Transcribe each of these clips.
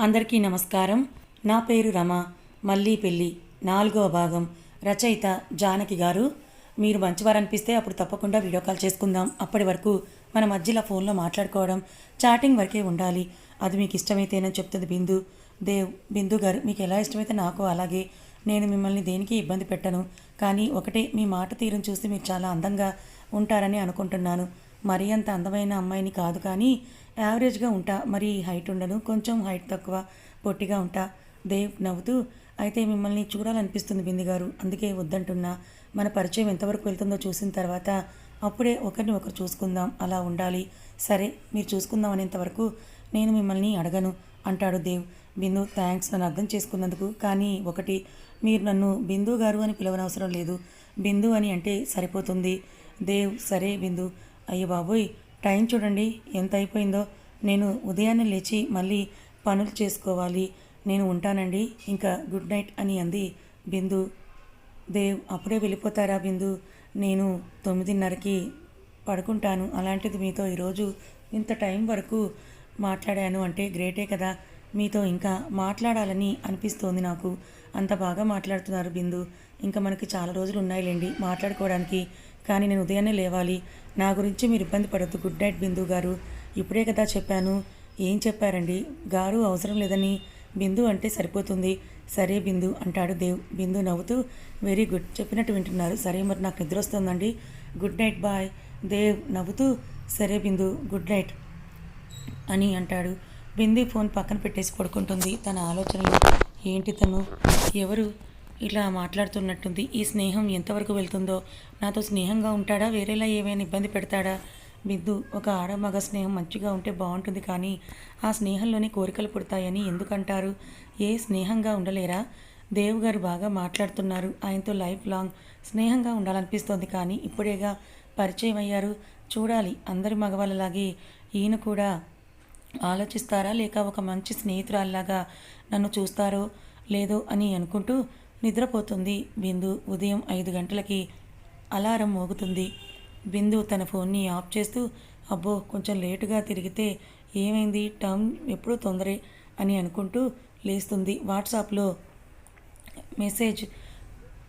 అందరికీ నమస్కారం. నా పేరు రమ. మళ్ళీ పెళ్ళి. నాలుగవ భాగం. రచయిత జానకి గారు. మీరు మంచివారు అనిపిస్తే అప్పుడు తప్పకుండా వీడియో కాల్ చేసుకుందాం. అప్పటి వరకు మన మధ్యలో ఫోన్లో మాట్లాడుకోవడం చాటింగ్ వరకే ఉండాలి. అది మీకు ఇష్టమైతేనని చెప్తుంది బిందు. దేవ్ బిందు గారు మీకు ఎలా ఇష్టమైతే నాకు అలాగే. నేను మిమ్మల్ని దేనికి ఇబ్బంది పెట్టను. కానీ ఒకటే మీ మాట తీరును చూసి మీరు చాలా అందంగా ఉంటారని అనుకుంటున్నాను. మరీ అంత అందమైన అమ్మాయిని కాదు కానీ యావరేజ్గా ఉంటా. మరి హైట్ ఉండను. కొంచెం హైట్ తక్కువ పొట్టిగా ఉంటా. దేవ్ నవ్వుతూ అయితే మిమ్మల్ని చూడాలనిపిస్తుంది బింది గారు. అందుకే వద్దంటున్నా. మన పరిచయం ఎంతవరకు వెళ్తుందో చూసిన తర్వాత అప్పుడే ఒకరిని ఒకరు చూసుకుందాం. అలా ఉండాలి. సరే మీరు చూసుకుందాం అనేంతవరకు నేను మిమ్మల్ని అడగను అంటాడు దేవ్. బిందు థ్యాంక్స్ నన్ను అర్థం చేసుకున్నందుకు. కానీ ఒకటి మీరు నన్ను బిందు గారు అని పిలవనవసరం లేదు. బిందు అని అంటే సరిపోతుంది. దేవ్ సరే బిందు. అయ్యో బాబోయ్ టైం చూడండి ఎంత అయిపోయిందో. నేను ఉదయాన్నే లేచి మళ్ళీ పనులు చేసుకోవాలి. నేను ఉంటానండి. ఇంకా గుడ్ నైట్ అని అంది బిందు. దేవ్ అప్పుడే వెళ్ళిపోతారా బిందు? నేను తొమ్మిదిన్నరకి పడుకుంటాను. అలాంటిది మీతో ఈరోజు ఇంత టైం వరకు మాట్లాడాను అంటే గ్రేటే కదా. మీతో ఇంకా మాట్లాడాలని అనిపిస్తోంది నాకు. అంత బాగా మాట్లాడుతున్నారు బిందు. ఇంకా మనకి చాలా రోజులు ఉన్నాయిలేండి మాట్లాడుకోవడానికి. కానీ నేను ఉదయాన్నే లేవాలి. నా గురించి మీరు ఇబ్బంది పడద్దు గుడ్ నైట్ బిందు గారు. ఇప్పుడే కదా చెప్పాను. ఏం చెప్పారండి? గారు అవసరం లేదని. బిందు అంటే సరిపోతుంది. సరే బిందు అంటాడు దేవ్. బిందు నవ్వుతూ వెరీ గుడ్ చెప్పినట్టు వింటున్నారు. సరే మరి నాకు నిద్ర వస్తుందండి గుడ్ నైట్ బాయ్ దేవ్ నవ్వుతూ సరే బిందు గుడ్ నైట్ అని అంటాడు. బిందు ఫోన్ పక్కన పెట్టేసి పడుకుంటుంది. తన ఆలోచనలు ఏంటి తను? ఎవరు? ఇలా మాట్లాడుతున్నట్టుంది. ఈ స్నేహం ఎంతవరకు వెళ్తుందో? నాతో స్నేహంగా ఉంటాడా? వేరేలా ఏమైనా ఇబ్బంది పెడతాడా? బిందు ఒక ఆడ మగ స్నేహం మంచిగా ఉంటే బాగుంటుంది కానీ ఆ స్నేహంలోనే కోరికలు పుడతాయని ఎందుకంటారు? ఏ స్నేహంగా ఉండలేరా? దేవ్ గారు బాగా మాట్లాడుతున్నారు. ఆయనతో లైఫ్ లాంగ్ స్నేహంగా ఉండాలనిపిస్తోంది కానీ ఇప్పుడేగా పరిచయం అయ్యారు. చూడాలి అందరి మగవాళ్ళలాగే ఈయన కూడా ఆలోచిస్తారా? లేక ఒక మంచి స్నేహితురాల్లాగా నన్ను చూస్తారో లేదో అని అనుకుంటూ నిద్రపోతుంది. బిందు ఉదయం ఐదు గంటలకి అలారం మోగుతుంది. బిందు తన ఫోన్ని ఆఫ్ చేస్తూ అబ్బో కొంచెం లేటుగా తిరిగితే ఏమైంది? టర్మ్ ఎప్పుడూ తొందరే అని అనుకుంటూ లేస్తుంది. వాట్సాప్లో మెసేజ్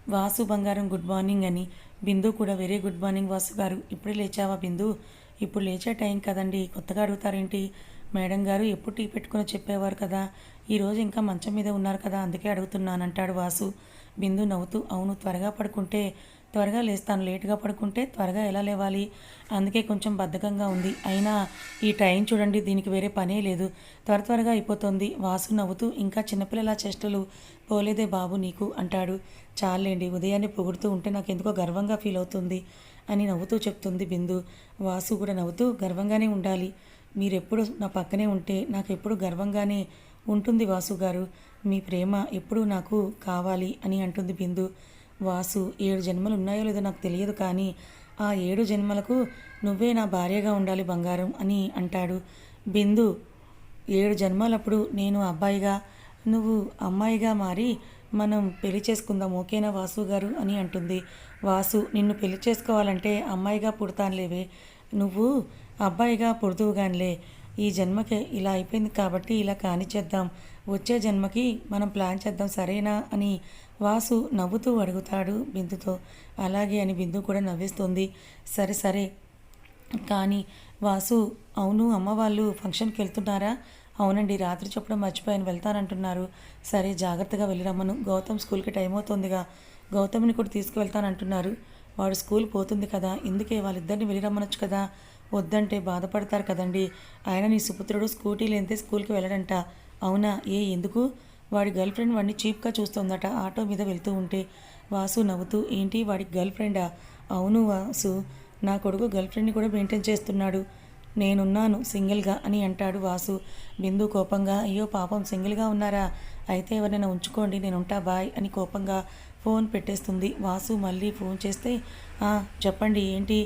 వాసు బంగారం గుడ్ మార్నింగ్ అని. బిందు కూడా వెరీ గుడ్ మార్నింగ్ వాసు గారు. ఇప్పుడే లేచావా బిందు? ఇప్పుడు లేచే టైం కదండి. కొత్తగా అడుగుతారేంటి? మేడం గారు ఎప్పుడు టీ పెట్టుకుని చెప్పేవారు కదా? ఈరోజు ఇంకా మంచం మీద ఉన్నారు కదా? అందుకే అడుగుతున్నానంటాడు వాసు. బిందు నవ్వుతూ అవును త్వరగా పడుకుంటే త్వరగా లేస్తాను. లేటుగా పడుకుంటే త్వరగా ఎలా లేవాలి? అందుకే కొంచెం బద్ధకంగా ఉంది. అయినా ఈ టైం చూడండి దీనికి వేరే పనే లేదు. త్వర త్వరగా అయిపోతుంది. వాసు నవ్వుతూ ఇంకా చిన్నపిల్లల చేష్టలు పోలేదే బాబు నీకు అంటాడు. చాలండి ఉదయాన్నే పొగుడుతూ ఉంటే నాకు ఎందుకో గర్వంగా ఫీల్ అవుతుంది అని నవ్వుతూ చెప్తుంది బిందు. వాసు కూడా నవ్వుతూ గర్వంగానే ఉండాలి. మీరెప్పుడు నా పక్కనే ఉంటే నాకు ఎప్పుడు గర్వంగానే ఉంటుంది వాసు గారు. మీ ప్రేమ ఎప్పుడు నాకు కావాలి అని అంటుంది బిందు. వాసు ఏడు జన్మలు ఉన్నాయో లేదో నాకు తెలియదు కానీ ఆ ఏడు జన్మలకు నువ్వే నా భార్యగా ఉండాలి బంగారం అని అంటాడు. బిందు ఏడు జన్మలప్పుడు నేను అబ్బాయిగా నువ్వు అమ్మాయిగా మారి మనం పెళ్ళి చేసుకుందాం ఓకేనా వాసు గారు అని అంటుంది. వాసు నిన్ను పెళ్ళి చేసుకోవాలంటే అమ్మాయిగా పుడతానులేవే. నువ్వు అబ్బాయిగా పుడుతువుగానిలే ఈ జన్మకి ఇలా అయిపోయింది కాబట్టి ఇలా కానిచేద్దాం వచ్చే జన్మకి మనం ప్లాన్ చేద్దాం సరేనా? అని వాసు నవ్వుతూ అడుగుతాడు బిందుతో. అలాగే అని బిందు కూడా నవ్విస్తుంది. సరే సరే. కానీ వాసు అవును అమ్మ వాళ్ళు ఫంక్షన్కి వెళ్తున్నారా? అవునండి రాత్రి చెప్పడం మర్చిపోయాను వెళ్తానంటున్నారు. సరే జాగ్రత్తగా వెళ్ళిరమ్మను. గౌతమ్ స్కూల్కి టైం అవుతుందిగా. గౌతమ్ని కూడా తీసుకువెళ్తానంటున్నారు. వాడు స్కూల్ పోతుంది కదా ఇందుకే వాళ్ళిద్దరిని వెళ్ళిరమ్మనొచ్చు కదా. వద్దంటే బాధపడతారు కదండి. ఆయన నీ సుపుత్రుడు స్కూటీ లేనితే స్కూల్కి వెళ్ళడంట. అవునా? ఏ ఎందుకు? వాడి గర్ల్ ఫ్రెండ్ వాడిని చీప్గా చూస్తోందట ఆటో మీద వెళ్తూ ఉంటే. వాసు నవ్వుతూ ఏంటి వాడి గర్ల్ ఫ్రెండా? అవును వాసు నా కొడుకు గర్ల్ ఫ్రెండ్ని కూడా మెయింటైన్ చేస్తున్నాడు. నేనున్నాను సింగిల్గా అని అంటాడు వాసు. బిందు కోపంగా అయ్యో పాపం సింగిల్గా ఉన్నారా? అయితే ఎవరైనా ఉంచుకోండి నేను ఉంటా బాయ్ అని కోపంగా ఫోన్ పెట్టేస్తుంది. వాసు మళ్ళీ ఫోన్ చేస్తే చెప్పండి ఏంటి?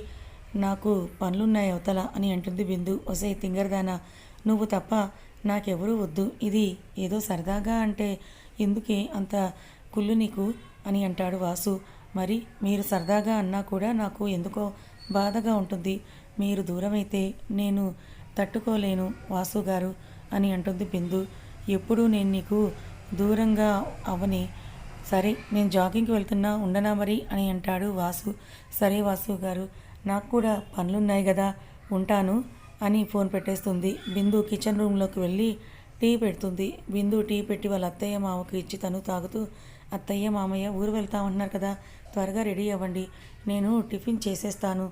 నాకు పనులున్నాయి అవతల అని అంటుంది బిందు. ఒసే తింగరదానా నువ్వు తప్ప నాకెవరూ వద్దు. ఇది ఏదో సరదాగా అంటే ఎందుకే అంత కుళ్ళు నీకు అని అంటాడు వాసు. మరి మీరు సరదాగా అన్నా కూడా నాకు ఎందుకో బాధగా ఉంటుంది. మీరు దూరమైతే నేను తట్టుకోలేను వాసు గారు అని అంటుంది బిందు. ఎప్పుడూ నేను నీకు దూరంగా అవని. సరే నేను జాగింగ్కి వెళ్తున్నా ఉండనా మరి అని అంటాడు వాసు. సరే వాసు గారు నాకు కూడా పనులున్నాయి కదా ఉంటాను అని ఫోన్ పెట్టేస్తుంది. బిందు కిచెన్ రూమ్లోకి వెళ్ళి టీ పెడుతుంది. బిందు టీ పెట్టి వాళ్ళ అత్తయ్య మామకు ఇచ్చి తను తాగుతూ అత్తయ్య మామయ్య ఊరు వెళ్తామంటున్నారు కదా త్వరగా రెడీ అవ్వండి నేను టిఫిన్ చేసేస్తాను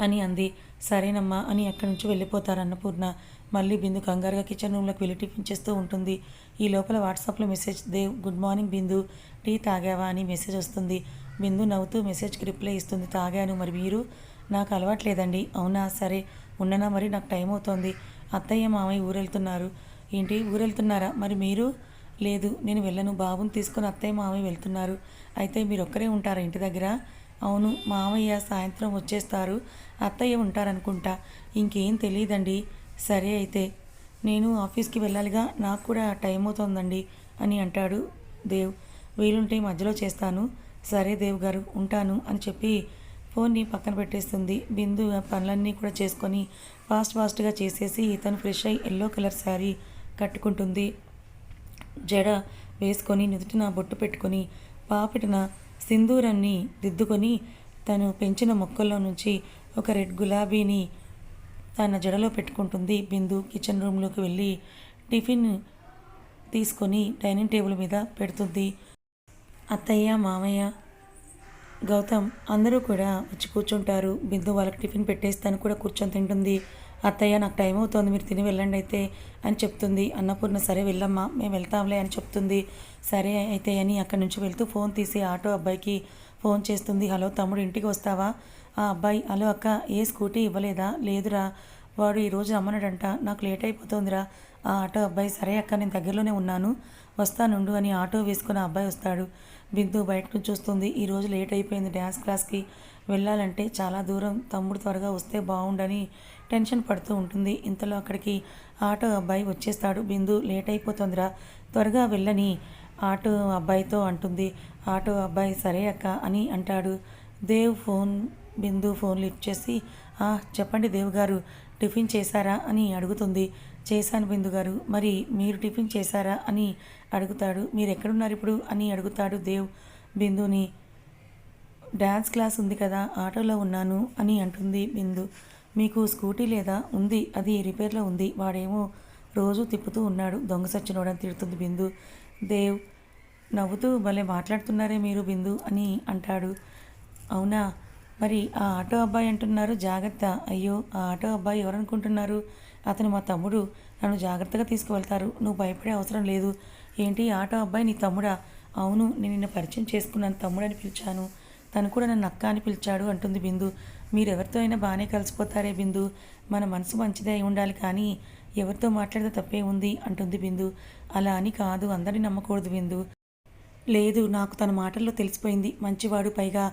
అని అంది. సరేనమ్మా అని అక్కడి నుంచి వెళ్ళిపోతారు అన్నపూర్ణ మళ్ళీ బిందు కంగారుగా కిచెన్ రూమ్లోకి వెళ్ళి టిఫిన్ చేస్తూ ఉంటుంది. ఈ లోపల వాట్సాప్లో message Dev good morning Bindu tea తాగావా? అని మెసేజ్ వస్తుంది. బిందు నవ్వుతూ మెసేజ్కి రిప్లై ఇస్తుంది. తాగాను. మరి మీరు? నాకు అలవాట్లేదండి అవునా? సరే. ఉండనా మరి నాకు టైం అవుతోంది. అత్తయ్య మామయ్య ఊరెళ్తున్నారు. ఏంటి? ఊరెళ్తున్నారా? మరి మీరు? లేదు. నేను వెళ్ళను. బాబుని తీసుకొని అత్తయ్య మామయ్య వెళ్తున్నారు. అయితే మీరు ఒక్కరే ఉంటారా ఇంటి దగ్గర? అవును. మామయ్య సాయంత్రం వచ్చేస్తారు. అత్తయ్య ఉంటారనుకుంటా. ఇంకేం తెలియదండి. సరే అయితే. నేను ఆఫీస్కి వెళ్ళాలిగా. నాకు కూడా టైం అవుతోందండి అని అంటాడు దేవ్. వీలుంటే మధ్యలో చేస్తాను. సరే దేవ్ గారు ఉంటాను అని చెప్పి ఫోన్ని పక్కన పెట్టేస్తుంది. బిందు పనులన్నీ కూడా చేసుకొని ఫాస్ట్ ఫాస్ట్గా చేసేసి తను ఫ్రెష్ అయ్యి ఎల్లో కలర్ శారీ కట్టుకుంటుంది. జడ వేసుకొని నుదుటిన బొట్టు పెట్టుకొని పాపిటిన సింధూరాన్ని దిద్దుకొని తను పెంచిన మొక్కల్లో నుంచి ఒక రెడ్ గులాబీని తన జడలో పెట్టుకుంటుంది. బిందు కిచెన్ రూమ్లోకి వెళ్ళి టిఫిన్ తీసుకొని డైనింగ్ టేబుల్ మీద పెడుతుంది. అత్తయ్య మామయ్య గౌతమ్ అందరూ కూడా వచ్చి కూర్చుంటారు. బిందు వాళ్ళకి టిఫిన్ పెట్టేస్తాను కూడా కూర్చొని తింటుంది. అత్తయ్య నాకు టైం అవుతోంది మీరు తిని వెళ్ళండి అయితే అని చెప్తుంది. అన్నపూర్ణ సరే వెళ్ళమ్మా మేము వెళ్తాంలే అని చెప్తుంది. సరే అయితే అని అక్కడి నుంచి వెళ్తూ ఫోన్ తీసి ఆటో అబ్బాయికి ఫోన్ చేస్తుంది. హలో తమ్ముడు ఇంటికి వస్తావా? ఆ అబ్బాయి హలో అక్క ఏ స్కూటీ ఇవ్వలేదా? లేదురా వాడు ఈరోజు రమ్మన్నాడంట నాకు లేట్ అయిపోతుందిరా. ఆ ఆటో అబ్బాయి సరే అక్క నేను దగ్గరలోనే ఉన్నాను వస్తానుండు అని ఆటో వేసుకుని ఆ అబ్బాయి వస్తాడు. బిందు బయట నుంచి చూస్తుంది ఈరోజు లేట్ అయిపోయింది డ్యాన్స్ క్లాస్కి వెళ్ళాలంటే చాలా దూరం. తమ్ముడు త్వరగా వస్తే బాగుండని టెన్షన్ పడుతూ ఉంటుంది. ఇంతలో అక్కడికి ఆటో అబ్బాయి వచ్చేస్తాడు. బిందు లేట్ అయిపోతుందిరా. త్వరగా వెళ్ళని ఆటో అబ్బాయితో అంటుంది. ఆటో అబ్బాయి సరే అక్క అని అంటాడు. Dev phone Bindu phone lift చేసి "ఆ, చెప్పండి దేవ్ గారు టిఫిన్ చేశారా? అని అడుగుతుంది. చేశాను బిందు గారు. మరి మీరు టిఫిన్ చేశారా? అని అడుగుతాడు. మీరు ఎక్కడున్నారు ఇప్పుడు? అని అడుగుతాడు దేవ్. బిందుని డ్యాన్స్ క్లాస్ ఉంది కదా ఆటోలో ఉన్నాను అని అంటుంది బిందు. మీకు స్కూటీ లేదా? ఉంది అది రిపేర్లో ఉంది. వాడేమో రోజు తిప్పుతూ ఉన్నాడు. దొంగ సచ్చినోడని తిడుతుంది బిందు. దేవ్ నవ్వుతూ భలే మాట్లాడుతున్నారే మీరు బిందు అని అంటాడు. అవునా? మరి ఆ ఆటో అబ్బాయి అంటున్నారు. జాగ్రత్త. అయ్యో ఆ ఆటో అబ్బాయి ఎవరనుకుంటున్నారు? అతను మా తమ్ముడు. నన్ను జాగ్రత్తగా తీసుకువెళ్తారు. నువ్వు భయపడే అవసరం లేదు. ఏంటి ఆటో అబ్బాయి నీ తమ్ముడా? అవును నేను నిన్న పరిచయం చేసుకున్నాను తమ్ముడని పిలిచాను. తను కూడా నన్ను అక్క అని పిలిచాడు అంటుంది బిందు. మీరెవరితో అయినా బాగానే కలిసిపోతారే బిందు. మన మనసు మంచిదే అయి ఉండాలి కానీ ఎవరితో మాట్లాడితే తప్పే ఉంది అంటుంది బిందు. అలా అని కాదు అందరినీ నమ్మకూడదు బిందు. లేదు నాకు తన మాటల్లో తెలిసిపోయింది. మంచివాడు పైగా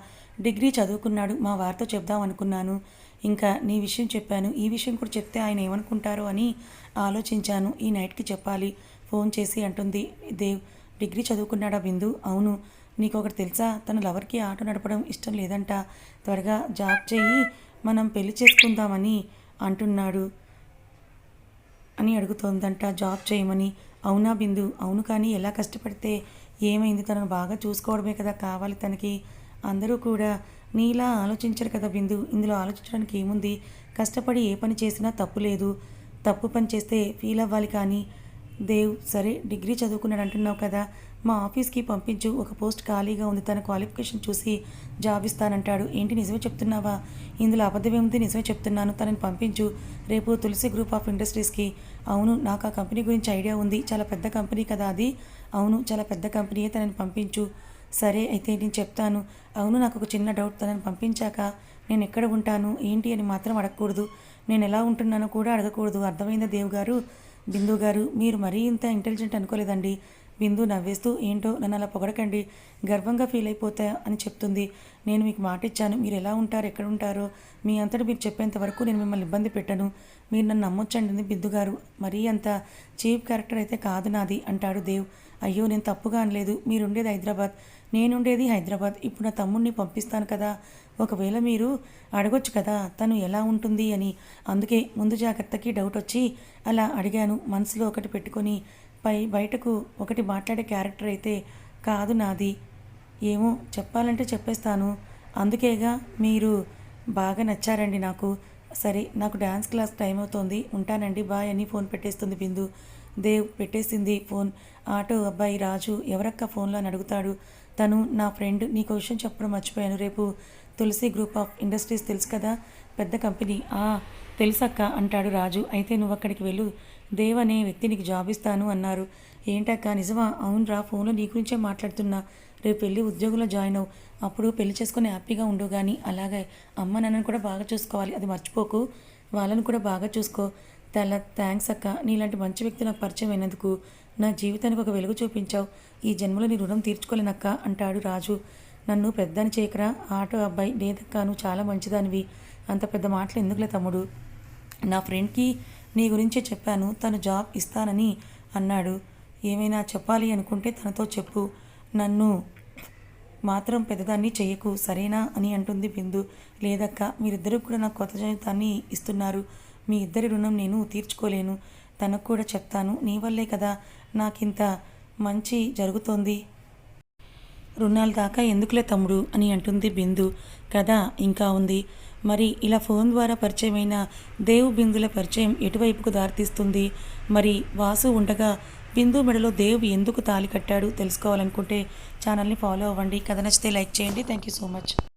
డిగ్రీ చదువుకున్నాడు. మా వారితో చెప్దాం అనుకున్నాను. ఇంకా నీ విషయం చెప్పాను. ఈ విషయం కూడా చెప్తే ఆయన ఏమనుకుంటారో అని ఆలోచించాను. ఈ నైట్కి చెప్పాలి. ఫోన్ చేసి అంటుంది దేవ్ డిగ్రీ చదువుకున్నాడా బిందు? అవును. నీకు ఒకటి తెలుసా? తన లవర్కి ఆటో నడపడం ఇష్టం లేదంట. త్వరగా జాబ్ చేయి మనం పెళ్ళి చేసుకుందామని అంటున్నాడు అని అడుగుతోందంట. జాబ్ చేయమని. అవునా బిందు? అవును కానీ ఎలా కష్టపడితే ఏమైంది? తనను బాగా చూసుకోవడమే కదా కావాలి తనకి. అందరూ కూడా నీలా ఆలోచించరు కదా బిందు. ఇందులో ఆలోచించడానికి ఏముంది? కష్టపడి ఏ పని చేసినా తప్పు లేదు. తప్పు పని చేస్తే ఫీల్ అవ్వాలి కానీ దేవ్ సరే డిగ్రీ చదువుకున్నాడు అంటున్నావు కదా. మా ఆఫీస్కి పంపించు ఒక పోస్ట్ ఖాళీగా ఉంది తన క్వాలిఫికేషన్ చూసి జాబ్ ఇస్తానంటాడు ఏంటి నిజమే చెప్తున్నావా? ఇందులో అబద్ధమేముంది? నిజమే చెప్తున్నాను తనని పంపించు. రేపు తులసి గ్రూప్ ఆఫ్ ఇండస్ట్రీస్కి. అవును నాకు ఆ కంపెనీ గురించి ఐడియా ఉంది. చాలా పెద్ద కంపెనీ కదా అది. అవును చాలా పెద్ద కంపెనీయే తనని పంపించు. సరే అయితే నేను చెప్తాను. అవును నాకు ఒక చిన్న డౌట్ తనని పంపించాక నేను ఎక్కడ ఉంటాను? ఏంటి అని మాత్రం అడగకూడదు. నేను ఎలా ఉంటున్నానో కూడా అడగకూడదు. అర్థమైందా దేవ్ గారు? బిందు గారు మీరు మరీ ఇంత ఇంటెలిజెంట్ అనుకోలేదండి. బిందు నవ్వేస్తూ ఏంటో నన్ను అలా పొగడకండి. గర్వంగా ఫీల్ అయిపోతా అని చెప్తుంది. నేను మీకు మాట ఇచ్చాను. మీరు ఎలా ఉంటారు? ఎక్కడ ఉంటారో? మీ అంతటి మీరు చెప్పేంత వరకు నేను మిమ్మల్ని ఇబ్బంది పెట్టను. మీరు నన్ను నమ్మొచ్చండి బిందు గారు. మరీ అంత చీప్ క్యారెక్టర్ అయితే కాదు నాది అంటాడు దేవ్. అయ్యో నేను తప్పుగా అనలేదు. మీరుండేది హైదరాబాద్. నేనుండేది హైదరాబాద్. ఇప్పుడు నా తమ్ముడిని పంపిస్తాను కదా. ఒకవేళ మీరు అడగొచ్చు కదా తను ఎలా ఉంటుంది అని. అందుకే ముందు జాగ్రత్తకి డౌట్ వచ్చి అలా అడిగాను. మనసులో ఒకటి పెట్టుకొని పై బయటకు ఒకటి మాట్లాడే క్యారెక్టర్ అయితే కాదు నాది. ఏమో చెప్పాలంటే చెప్పేస్తాను. అందుకేగా మీరు బాగా నచ్చారండి నాకు. సరే నాకు డ్యాన్స్ క్లాస్ టైం అవుతోంది. ఉంటానండి బాయ్ అని ఫోన్ పెట్టేస్తుంది బిందు. దేవ్ పెట్టేసింది ఫోన్ ఆటో అబ్బాయి రాజు ఎవరక్క ఫోన్లో అని అడుగుతాడు. తను నా ఫ్రెండ్ నీకు విషయం చెప్పడం మర్చిపోయాను. రేపు తులసి గ్రూప్ ఆఫ్ ఇండస్ట్రీస్ తెలుసు కదా? పెద్ద కంపెనీ. ఆ తెలుసక్క అంటాడు రాజు. అయితే నువ్వు అక్కడికి వెళ్ళు. దేవ్ అనే వ్యక్తి నీకు జాబ్ ఇస్తాను అన్నారు. ఏంటక్క? నిజమా? అవునరా ఫోన్లో నీ గురించే మాట్లాడుతున్నా. రేపు వెళ్ళి ఉద్యోగంలో జాయిన్ అవు అప్పుడు పెళ్ళి చేసుకుని హ్యాపీగా ఉండు కానీ అలాగే అమ్మ నాన్నను కూడా బాగా చూసుకోవాలి. అది మర్చిపోకు. వాళ్ళని కూడా బాగా చూసుకో. తల థ్యాంక్స్ అక్క. నీలాంటి మంచి వ్యక్తి నాకు పరిచయం అయినందుకు నా జీవితానికి ఒక వెలుగు చూపించావు. ఈ జన్మలో నీ రుణం తీర్చుకోలేనక్క అంటాడు రాజు. నన్ను పెద్దని చేయకరా ఆటో అబ్బాయి లేదక్క నువ్వు చాలా మంచిదానివి. అంత పెద్ద మాటలు ఎందుకులే తమ్ముడు? నా ఫ్రెండ్కి నీ గురించే చెప్పాను తను జాబ్ ఇస్తానని అన్నాడు. ఏమైనా చెప్పాలి అనుకుంటే తనతో చెప్పు. నన్ను మాత్రం పెద్దదాన్ని చెయ్యకు సరేనా అని అంటుంది బిందు. లేదక్క మీరిద్దరూ కూడా నాకు కొత్త జీవితాన్ని ఇస్తున్నారు. మీ ఇద్దరి రుణం నేను తీర్చుకోలేను. తనకు కూడా చెప్తాను నీ వల్లే కదా నాకింత మంచి జరుగుతోంది. రుణాలు దాకా ఎందుకులే తమ్ముడు అని అంటుంది బిందు. కథ ఇంకా ఉంది. మరి ఇలా ఫోన్ ద్వారా పరిచయమైన దేవు బిందుల పరిచయం ఎటువైపుకు దారితీస్తుంది? మరి వాసు ఉండగా బిందు మెడలో దేవు ఎందుకు తాలి కట్టాడు తెలుసుకోవాలనుకుంటే ఛానల్ని ఫాలో అవ్వండి. కథ నచ్చితే లైక్ చేయండి. Thank you so much.